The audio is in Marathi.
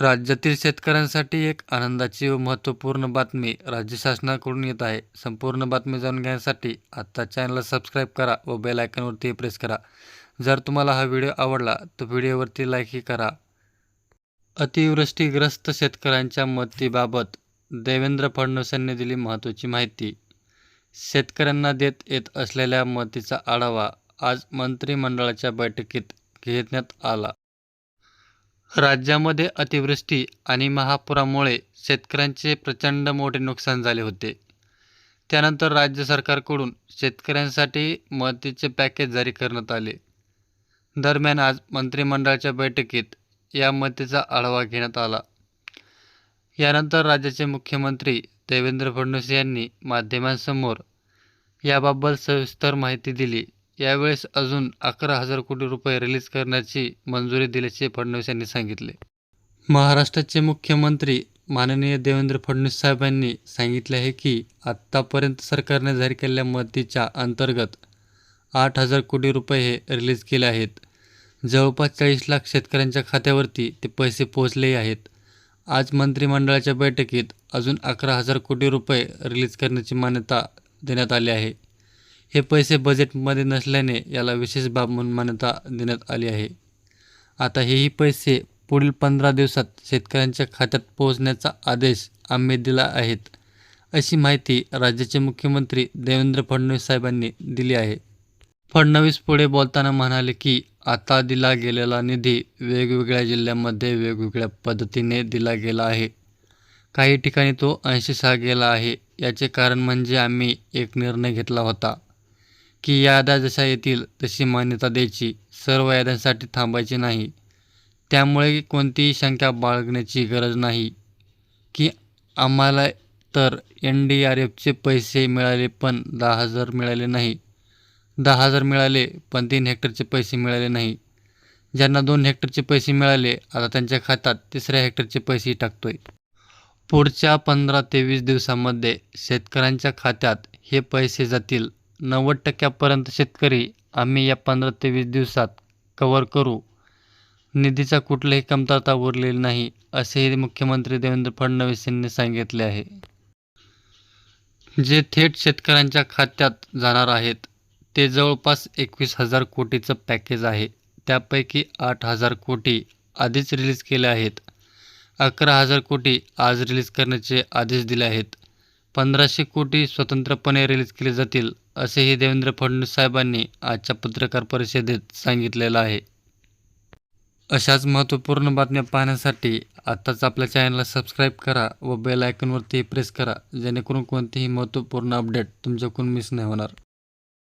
राज्यातील शेतकऱ्यांसाठी एक आनंदाची व महत्त्वपूर्ण बातमी राज्य शासनाकडून येत आहे. संपूर्ण बातमी जाणून घेण्यासाठी आत्ता चॅनलला सबस्क्राईब करा व बेल आयकॉनवरती प्रेस करा. जर तुम्हाला हा व्हिडिओ आवडला तर व्हिडिओवरती लाईकही करा. अतिवृष्टीग्रस्त शेतकऱ्यांच्या मदतीबाबत देवेंद्र फडणवीस यांनी दिली महत्त्वाची माहिती. शेतकऱ्यांना देत येत असलेल्या मदतीचा आढावा आज मंत्रिमंडळाच्या बैठकीत घेण्यात आला. राज्यामध्ये अतिवृष्टी आणि महापुरामुळे शेतकऱ्यांचे प्रचंड मोठे नुकसान झाले होते. त्यानंतर राज्य सरकारकडून शेतकऱ्यांसाठी मदतीचे पॅकेज जारी करण्यात आले. दरम्यान आज मंत्रिमंडळाच्या बैठकीत या मदतीचा आढावा घेण्यात आला. यानंतर राज्याचे मुख्यमंत्री देवेंद्र फडणवीस यांनी माध्यमांसमोर याबाबत सविस्तर माहिती दिली. यावेळेस अजून अकरा हजार कोटी रुपये रिलीज करण्याची मंजुरी दिल्याचे फडणवीस यांनी सांगितले. महाराष्ट्राचे मुख्यमंत्री माननीय देवेंद्र फडणवीस साहेबांनी सांगितले आहे की आत्तापर्यंत सरकारने जारी केलेल्या मदतीच्या अंतर्गत आठ हजार कोटी रुपये हे रिलीज केले आहेत. जवळपास चाळीस लाख शेतकऱ्यांच्या खात्यावरती ते पैसे पोहोचलेही आहेत. आज मंत्रिमंडळाच्या बैठकीत अजून अकरा हजार कोटी रुपये रिलीज करण्याची मान्यता देण्यात आली आहे. हे पैसे बजेटमध्ये नसल्याने याला विशेष बाब म्हणून मान्यता देण्यात आली आहे. आता हेही पैसे पुढील पंधरा दिवसात शेतकऱ्यांच्या खात्यात पोहोचण्याचा आदेश आम्ही दिला आहेत अशी माहिती राज्याचे मुख्यमंत्री देवेंद्र फडणवीस साहेबांनी दिली आहे. फडणवीस पुढे बोलताना म्हणाले की आता दिला गेलेला निधी वेगवेगळ्या जिल्ह्यांमध्ये वेगवेगळ्या पद्धतीने दिला गेला आहे. काही ठिकाणी तो ऐंशीसहा गेला आहे. याचे कारण म्हणजे आम्ही एक निर्णय घेतला होता. की याद्या जशा येतील तशी मान्यता द्यायची. सर्व याद्यांसाठी थांबायची नाही. त्यामुळे कोणतीही शंका बाळगण्याची गरज नाही. की आम्हाला तर एन डी आर एफचे पैसे मिळाले पण दहा हजार मिळाले नाही. दहा हजार मिळाले पण तीन हेक्टरचे पैसे मिळाले नाही. ज्यांना दोन हेक्टरचे पैसे मिळाले आता त्यांच्या खात्यात तिसऱ्या हेक्टरचे पैसेही टाकतोय. पुढच्या पंधरा ते वीस दिवसामध्ये शेतकऱ्यांच्या खात्यात हे पैसे जातील. नव्वद टक्क्यापर्यंत शेतकरी आम्ही या पंधरा ते वीस दिवसात कव्हर करू. निधीचा कुठलीही कमतरता उरलेली नाही असेही मुख्यमंत्री देवेंद्र फडणवीस यांनी सांगितले आहे. जे थेट शेतकऱ्यांच्या खात्यात जाणार आहेत ते जवळपास एकवीस हजार कोटीचं पॅकेज आहे. त्यापैकी आठ हजार कोटी आधीच रिलीज केले आहेत. अकरा हजार कोटी आज रिलीज करण्याचे आदेश दिले आहेत. पंधराशे कोटी स्वतंत्रपणे रिलीज केले जातील असेही देवेंद्र फडणवीस साहेबांनी आजच्या पत्रकार परिषदेत सांगितलेलं आहे. अशाच महत्त्वपूर्ण बातम्या पाहण्यासाठी आत्ताच आपल्या चॅनलला सबस्क्राईब करा व बेल आयकॉनवरती प्रेस करा जेणेकरून कोणतीही महत्त्वपूर्ण अपडेट तुमच्याकडून मिस नाही होणार.